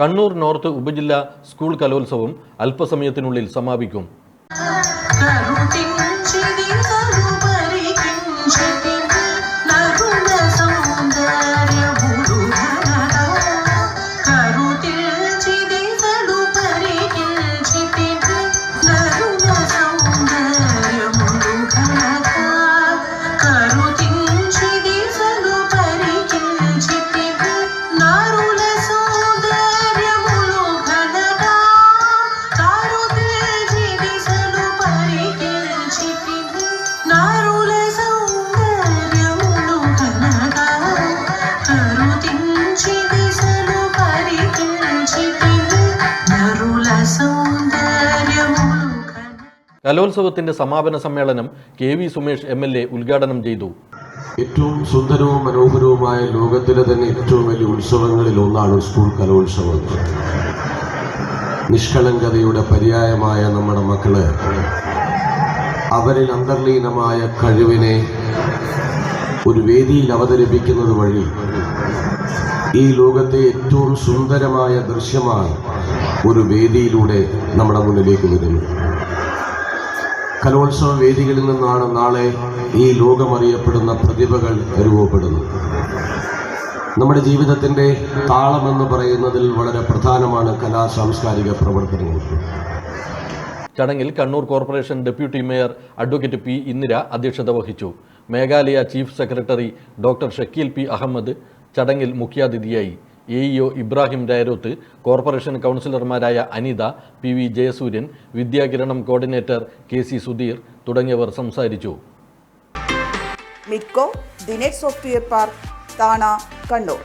Kannur north ഉപജില്ലാ school കലോത്സവം അല്പസമയത്തിനുള്ളിൽ സമാപിക്കും. കലോത്സവത്തിന്റെ സമാപന സമ്മേളനം K V Sumesh M L A ഉദ്ഘാടനം ചെയ്തു. ഏറ്റവും സുന്ദരവും മനോഹരവുമായ ലോകത്തിലെ തന്നെ ഏറ്റവും വലിയ ഉത്സവങ്ങളിൽ ഒന്നാണ് സ്കൂൾ കലോത്സവം. നിഷ്കളങ്കതയുടെ പര്യായമായ നമ്മുടെ മക്കൾ അവരിൽ അന്തർലീനമായ കഴിവിനെ ഒരു വേദിയിൽ അവതരിപ്പിക്കുന്നത് വഴി ഈ ലോകത്തെ ഏറ്റവും സുന്ദരമായ ദൃശ്യമാണ് ഒരു വേദിയിലൂടെ നമ്മുടെ മുന്നിലേക്ക് വരുന്നു കലോത്സവ വേദികളിൽ നിന്നാണ് നാളെ ഈ ലോകമറിയപ്പെടുന്ന പ്രതിഭകൾ രൂപപ്പെടുന്നത്. നമ്മുടെ ജീവിതത്തിന്റെ താളമെന്ന് പറയുന്നതിൽ വളരെ പ്രധാനമാണ് കലാ സാംസ്കാരിക പ്രവർത്തനങ്ങൾ. ചടങ്ങിൽ Kannur corporation deputy mayor advocate P Indira അധ്യക്ഷത വഹിച്ചു. Meghalaya chief secretary doctor Shakeel P Ahmed ചടങ്ങിൽ മുഖ്യാതിഥിയായി. A EO Ibrahim Dayaroth corporation കൗൺസിലർമാരായ Anitha P V Jayasuryan Vidyakiranam coordinator K C Sudheer തുടങ്ങിയവർ സംസാരിച്ചു. മിക്കോ ദിനേഷ് സോഫ്റ്റ്വെയർ പാർക്ക് താണ കണ്ണൂർ.